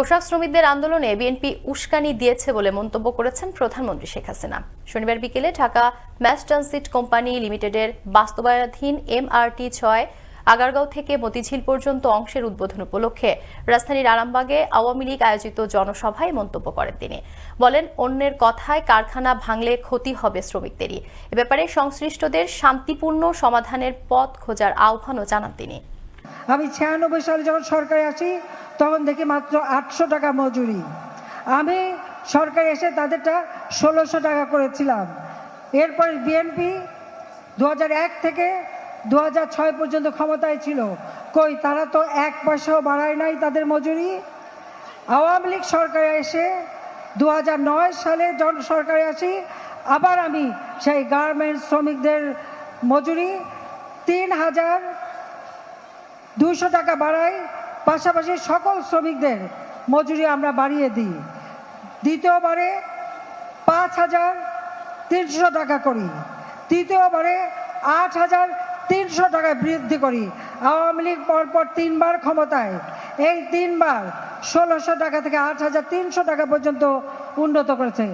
পোশাক শ্রমিকদের আন্দোলনে বিএনপি উস্কানি দিয়েছে বলে মন্তব্য করেছেন প্রধানমন্ত্রী শেখ হাসিনা। শনিবার বিকেলে ঢাকা ম্যাস ট্রানজিট কোম্পানি লিমিটেডের বাস্তবায়নাধীন এমআরটি ছয় আগারগাঁও থেকে মতিঝিল পর্যন্ত অংশের উদ্বোধন উপলক্ষে রাজধানীর আরামবাগে আওয়ামী লীগ আয়োজিত জনসভায় মন্তব্য করেন তিনি। বলেন, অন্যের কথায় কারখানা ভাঙলে ক্ষতি হবে শ্রমিকদেরই। এ ব্যাপারে সংশ্লিষ্টদের শান্তিপূর্ণ সমাধানের পথ খোঁজার আহ্বানও জানান তিনি। আমি ছিয়ানব্বই সালে যখন সরকারে আসি তখন দেখি মাত্র আটশো টাকা মজুরি। আমি সরকারে এসে তাদেরটা ষোলোশো টাকা করেছিলাম। এরপরে বিএনপি দু থেকে দু পর্যন্ত ক্ষমতায় ছিল। কই, তারা তো এক পয়সাও বাড়ায় নাই তাদের মজুরি। আওয়ামী লীগ সরকারে এসে দু হাজার নয় সালে জন সরকারে আসি, আবার আমি সেই গার্মেন্টস শ্রমিকদের মজুরি তিন হাজার দুশো টাকা বাড়াই। পাশাপাশি সকল শ্রমিকদের মজুরি আমরা বাড়িয়ে দিই। দ্বিতীয়বারে পাঁচ হাজার তিনশো টাকা করি। তৃতীয়বারে আট হাজার তিনশো টাকা বৃদ্ধি করি। আওয়ামী লীগ পরপর তিনবার ক্ষমতায়। এই তিনবার ষোলোশো টাকা থেকে আট হাজার তিনশো টাকা পর্যন্ত উন্নত করেছে।